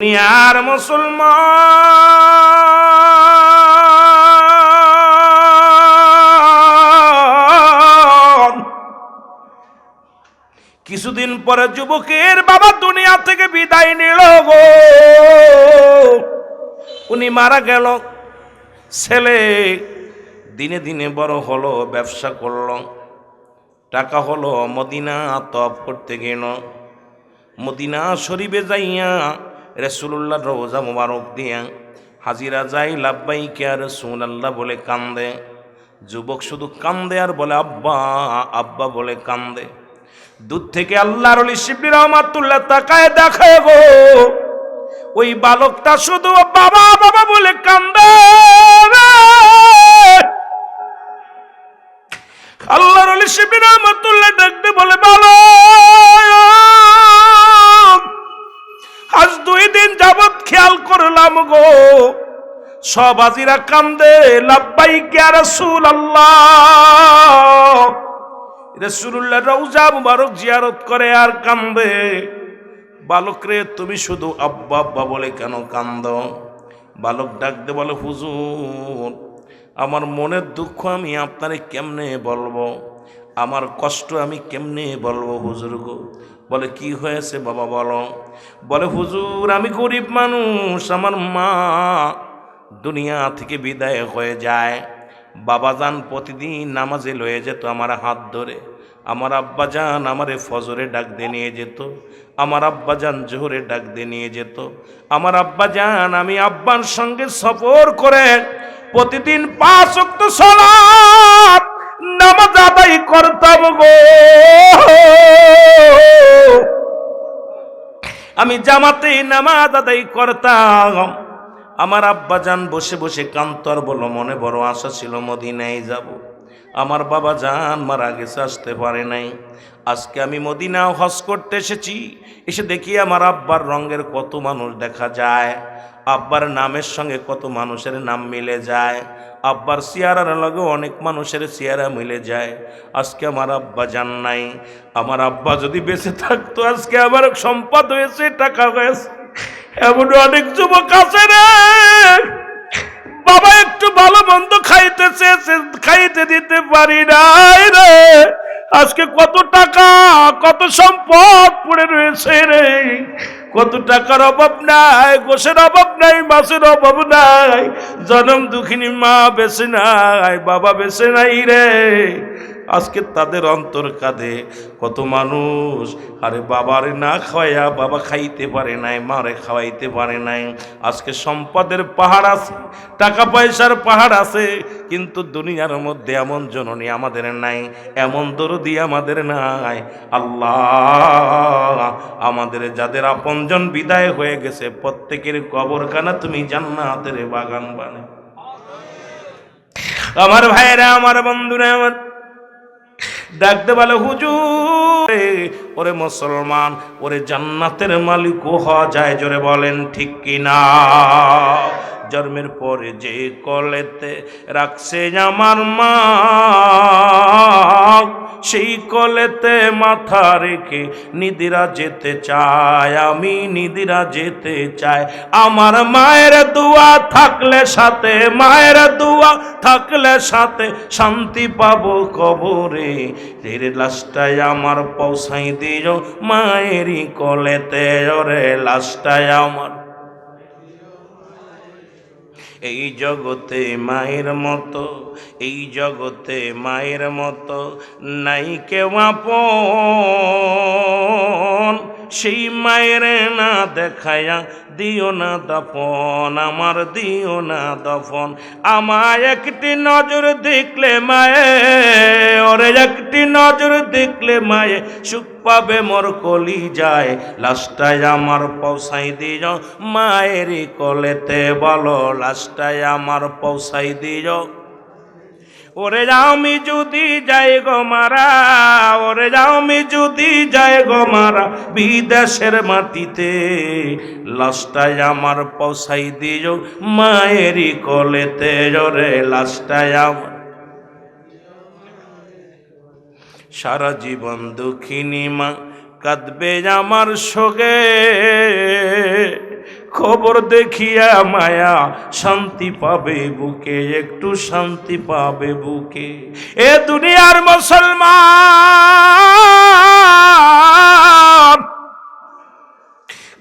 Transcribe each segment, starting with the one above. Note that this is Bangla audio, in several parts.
দুনিয়ার মুসলমান। কিছুদিন পরে যুবকের বাবা দুনিয়া থেকে বিদায় নিল গো। উনি মারা গেল। ছেলে দিনে দিনে বড় হলো, ব্যবসা করল। টাকা হলো মদিনা তপ করতে গেল। মদিনা শরীফে যাইয়া রসুল্লাহ রোজা মুবারক দিয়া, হাজিরা যাই লাব্বাই কে রসুল আল্লাহ বলে কান্দে। যুবক শুধু কান্দে আর বলে, আব্বা আব্বা বলে কান্দে। দূর থেকে আল্লাহর শিবলি রহমাতুল্লাহ তাকায় দেখায় গো। ওই বালকটা শুধু বাবা বাবা বলে কান্দে। আল্লাহর শিবির রহমতুল্লাহ ডাকতে বলে ভালো খেয়াল করলাম গো। সব আজিরা কান্দে লাব্বাই কে রসুল আল্লাহ রসুল্লাহ রৌজা মুবারক জিয়ারত করে আর কান্দে। বালক রে, তুমি শুধু আব্বা আব্বা বলে কেন কান্দ? বালক ডাকতে বলে, হুজুর, আমার মনের দুঃখ আমি আপনারে কেমনে বলব? আমার কষ্ট আমি কেমনে বলব হুজুর গো? বলে, কি হয়েছে বাবা, বলো? বলে, হুজুর, আমি গরিব মানুষ, আমার মা দুনিয়া থেকে বিদায় হয়ে যায়। বাবা যান প্রতিদিন নামাজে লয়ে যেত আমার হাত ধরে। আমার আব্বা যান আমারে ফজরে ডাক দিয়ে নিয়ে যেত। আমার আব্বা যান জোহরে ডাক দিয়ে নিয়ে যেত। আমার আব্বা যান আমি আব্বার সঙ্গে সফর করে প্রতিদিন পাঁচ অক্ত সলাপ নামাজ আদায় করতাম গো। আমি জামাতে নামাজ আদায় করতাম। আমার আব্বা যান বসে বসে কান্তর বলো, মনে বড় আশা ছিল মদিনায় যাব। আমার বাবা যান মারা গেছে, আসতে পারে নাই। আজকে আমি মদিনা হজ করতে এসেছি। এসে দেখি আমার আব্বার রঙের কত মানুষ দেখা যায়। আব্বার নামের সঙ্গে কত মানুষের নাম মিলে যায়। আব্বার চেয়ারার লগে, অনেক মানুষের চেয়ারা মিলে যায়। আজকে আমার আব্বা জান নাই। আমার আব্বা যদি বেঁচে থাকতো, আজকে আমার সম্পদ হয়েছে, টাকা হয়েছে। এমন অনেক যুবক আছে রে। বাবা একটু ভালো মন্দ খাইতে চেয়েছে, খাইতে দিতে পারি নাই রে। আজকে কত টাকা, কত সম্পদ পড়ে রয়েছে রে। কত টাকার অভাব নাই, গোসের অভাব নাই, মাছের অভাব নাই, জনম দুঃখিনী মা বেছে নাই, বাবা বেছে নাই রে। আজকে তাদের অন্তর কাঁদে কত মানুষ। আরে বাবারে না খাওয়াইয়া বাবা খাইতে পারে নাই, মারে খাওয়াইতে পারে নাই। আজকে সম্পদের পাহাড় আছে, টাকা পয়সার পাহাড় আছে, কিন্তু দুনিয়ার মধ্যে এমন জননী আমাদের নাই, এমন দরদি আমাদের নাই। আল্লাহ, আমাদের যাদের আপনজন বিদায় হয়ে গেছে, প্রত্যেকের কবরখানা তুমি জান্নাতের বাগান বানে আমার ভাইরা আমার বন্ধুরা, আমার ডাকতে বলে, হুজুর ওরে মুসলমান, ওরে জান্নাতের মালিক ও হওয়া যায় জোরে বলেন, ঠিক কিনা? জন্মের পরে যে কলেতে রাখছে আমার মা সেই কলেতে মাথা রেখে নিদিরা যেতে চায়, আমি নিদিরা যেতে চাই। আমার মায়ের দোয়া থাকলে সাথে, মায়ের দোয়া থাকলে সাথে শান্তি পাবো কবরে। এর লাশটায় আমার পৌঁছাই দিও মায়েরই কলেতে, ওরে লাশটায় আমার এই জগতে মায়ের মতো এই জগতে মায়ের মতো নাই কেউ আপন। সেই মায়ের না দেখায়া, দিও না দফন, আমার দিও না দফন। আমায় একটি নজর দেখলে মায়ে, ওরে একটি নজর দেখলে মায়ে, সুখ পাবে মোর কলি যায় লাস্টায় আমার পৌঁছাই দিও মায়েরই কলেতে বলো লাস্টায় আমার পৌঁছাই দিও। ওরে আমি যদি যাই গো মারা, ওরে আমি যদি যাই গো মারা, বিদেশের মাটিতে লাস্টায় আমার পৌঁছাই দিও মায়েরই কলেতে ওরে লাস্টায় আমার। সারা জীবন দুঃখিনী মা, কাঁদবে আমার শোকে। খবর দেখিয়া মায়া শান্তি পাবে বুকে, একটু শান্তি পাবে বুকে। এ দুনিয়ার মুসলমান!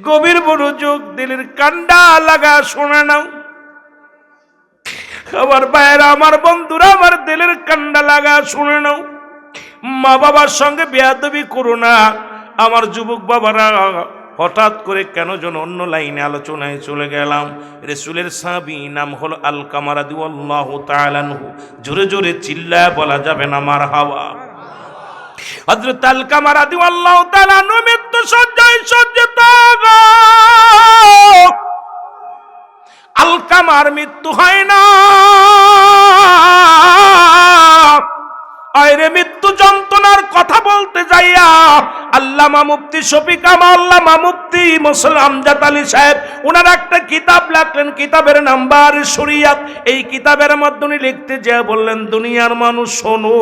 গভীর মনোযোগ, দিলের কান্ডা লাগা শোনা নাও। আমার ভাইয়েরা, আমার বন্ধুরা, আমার দিলের কান্ডা লাগা শুনে নাও। মা বাবার সঙ্গে বেয়াদবি করো না, আমার যুবক বাবারা। হঠাৎ করে কেন যেন অন্য লাইনে আলোচনায় চলে গেলাম। রেসুলের সাবি নাম হলো আল কামারাদু আল্লাহ তালানহু জোরে জোরে চিল্লায় বলা যাবে না, মার হাওয়া। মৃত্যু। আলকামার মৃত্যু হয় না। আয়রে মৃত্যু যন্ত্রণার কথা বলতে যাইয়া আল্লামা মুফতি শফিক আল্লামা মুফতি মুসলাম আলী সাহেব ওনার একটা কিতাব লাগলেন কিতাবের নাম্বার শরিয়াত। এই কিতাবের মাধ্যমে লিখতে যা বললেন, দুনিয়ার মানুষ, শোনো,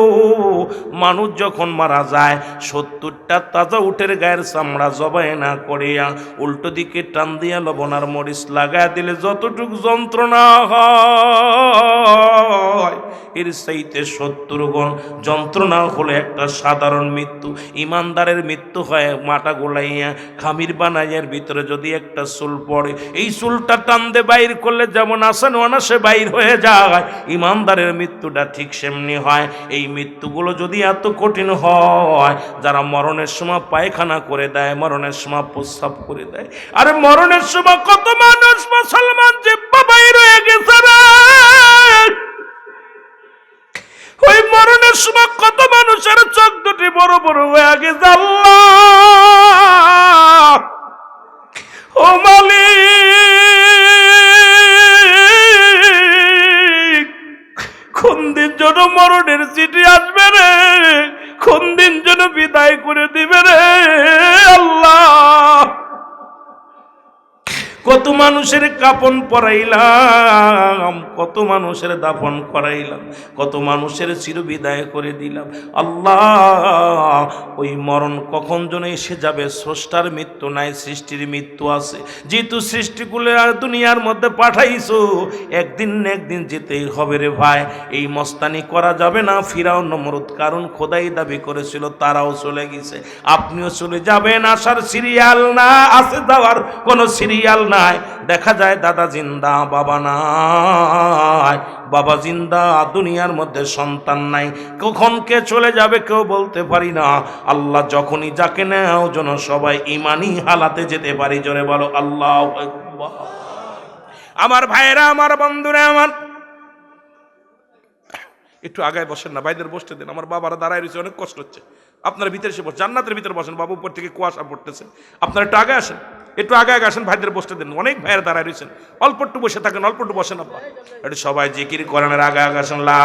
মানুষ যখন মারা যায়, সত্তরটা তাজা উঠের গায়ের চামড়া জবাই না করিয়া উল্টো দিকে টান দিয়া লবণার মরিচ লাগায় দিলে যতটুক যন্ত্রণা হয়, এর চাইতে সত্তর গুণ যন্ত্রণা হলো একটা সাধারণ মৃত্যু। ইমানদারের মৃত্যু হয় মাটা গোলাইয়া, খামির বানাইয়ের ভিতরে যদি একটা চুল পড়ে, এই চুলটা টানদে বাইর করলে যেমন আসেন অনাসে বাইর হয়ে যায়। ইমানদারের মৃত্যুটা ঠিক সেমনি হয়। এই মৃত্যুগুলো যদি এত কঠিন হয়, যারা মরণের সময় পায়খানা করে দেয়, মরণের সময় প্রস্রাব করে দেয়, আরে মরণের সময় কত মানুষ মুসলমান যে বাবাই রয়ে গেছে ওই মরণের সময় কত মানুষের চোখ দুটি বড় বড় হয়ে গেছে, আল্লাহ। ও মালিক, কোন দিন যেন মরণের চিঠি আসবে রে? কোন দিন যেন বিদায় করে দিবে রে? কত মানুষের কাপন পরাইলাম, কত মানুষের দাফন করাইলাম, কত মানুষের চিরবিদায় করে দিলাম। আল্লাহ, ওই মরণ কখন যেন এসে যাবে? স্রষ্টার মৃত্যু নাই, সৃষ্টির মৃত্যু আছে। যেহেতু সৃষ্টিগুলো আর দুনিয়ার মধ্যে পাঠাইছো, একদিন না একদিন যেতেই হবে রে ভাই। এই মস্তানি করা যাবে না। ফিরাও নমরুদ, কারণ খোদাই দাবি করেছিল, তারাও চলে গেছে। আপনিও চলে যাবেন আসার সিরিয়াল না, আছে যাওয়ার কোনো সিরিয়াল নাই দেখা যায় দাদা জিন্দা, বাবা নাই। বাবা জিন্দা, দুনিয়ার মধ্যে সন্তান নাই। কখন কে চলে যাবে কেউ বলতে পারি না। আল্লাহ যখনই যাকে নেও যেন সবাই ইমানি হালাতে যেতে পারি। জোরে বলো, আল্লাহ আমার ভাইয়েরা, আমার বন্ধুরা, আমার একটু আগায় বসেন না, ভাইদের বসতে দেন। আমার বাবারা দাঁড়ায় রয়েছে, অনেক কষ্ট হচ্ছে। আপনার ভিতরে এসে বসেন। জান্নাতের ভিতরে বসেন। বাবু উপর থেকে কুয়াশা পড়তেছে। আপনারা একটু আগে আসেন। একটু আগে আগে আসেন, ভাইদের বসতে দেন। অনেক ভাইয়ের দাঁড়ায় রয়েছেন। অল্প একটু বসে থাকেন, অল্প একটু বসেন, আব্বা। একটু সবাই জিকির করেন আগে আগে আসেন, লা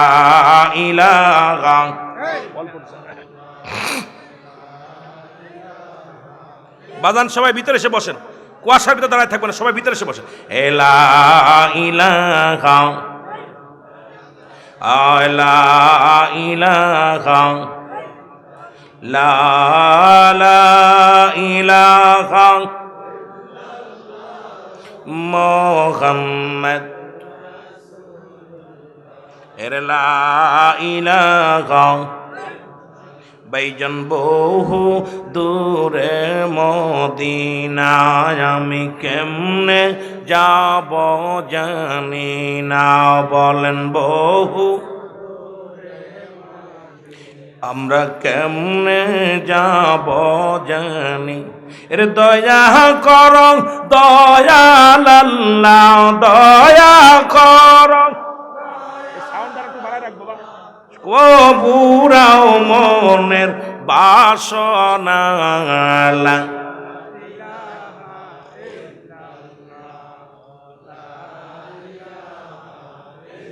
বাজান, সবাই ভিতরে এসে বসেন। কুয়াশার ভিতরে দাঁড়ায় থাকবেন সবাই ভিতরে এসে বসেন। এলা ইলাহা। লা লা ইলাহা। মোহাম্মদ। এর বাইজন বহু দূরে মদিনায় আমি কেমনে যাব জানি না। বলেন বহু আমরা কেমনে যাব জানি? এর দয়া কর দয়াল আল্লাহ দয়া কর। কবুরাও মনের বাসনা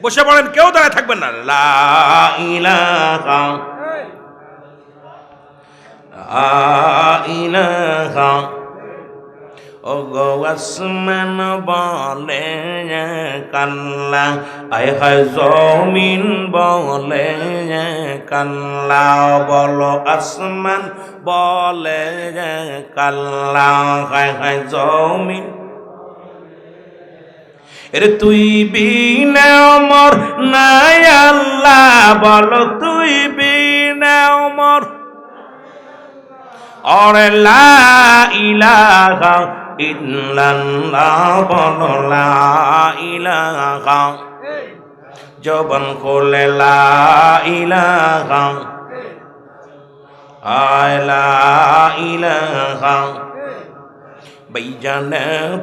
বসে পড়েন কেউ দাঁড়ায় থাকবেন না। লা ইলাহা ইলাহা ও গো আসমান বলে কাল্লা। আয় হায় জমিন বলে কাল্লা। বলো আসমান বলে কাল্লা। হায় হায় জমিন। এরে তুই বিনে অমর নাই আল্লাহ। বল তুই বিনে অমর। অরে লা ইলাহা ইল্লাল্লাহ বল লা ইলাহা। জবন খোলে লা ইলাহা। আয় লা ইলাহা। বৈজান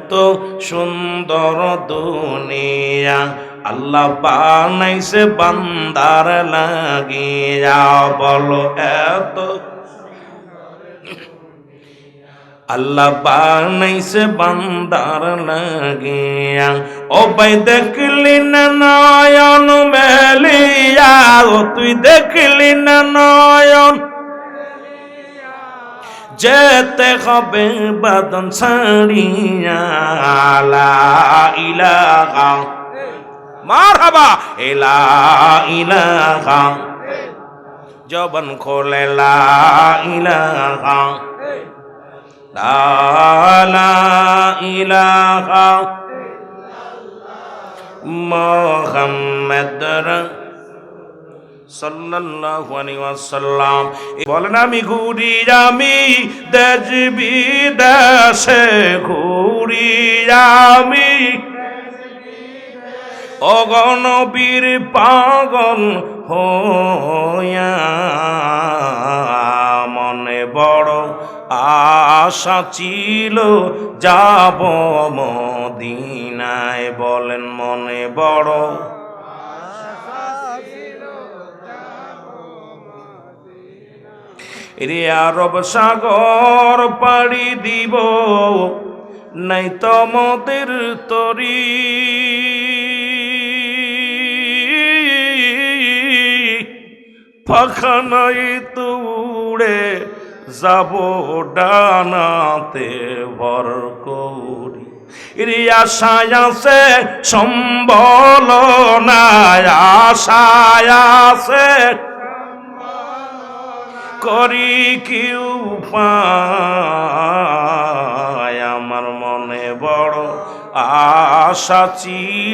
তো সুন্দর দুনিয়া, আল্লাহ বানাইছে বান্দার লাগিয়া। বলো এত আল্লাহ বানাইছে বান্দার লাগিয়া। ও ভাই দেখলি না নয়ন মেলিয়া, ও তুই দেখলি না নয়ন যেতে হবে বাদন লা ইলাহা মারহাবা এলা ইলাহা। জবন খোলে, লা ইলাহা। মোহাম্মদ সাল্লাল্লাহু আলাইহি ওয়াসাল্লাম। আমি ঘুরি, আমি দেশ বিদেশে ঘুরি, আমি অগণবীর পাগল হইয়া মনে বড় আশা ছিল যাব মদিনায়, বলেন মনে বড়। রে আরব সাগর পাড়ি দিব, নাই তমদের তরি। ফাঁকা তুড়ে যাব ডানাতে ভর করি। আশায় সম্বল নাই, আশায় করি কি উপায়? আমার মনে বড় আশা ছিল।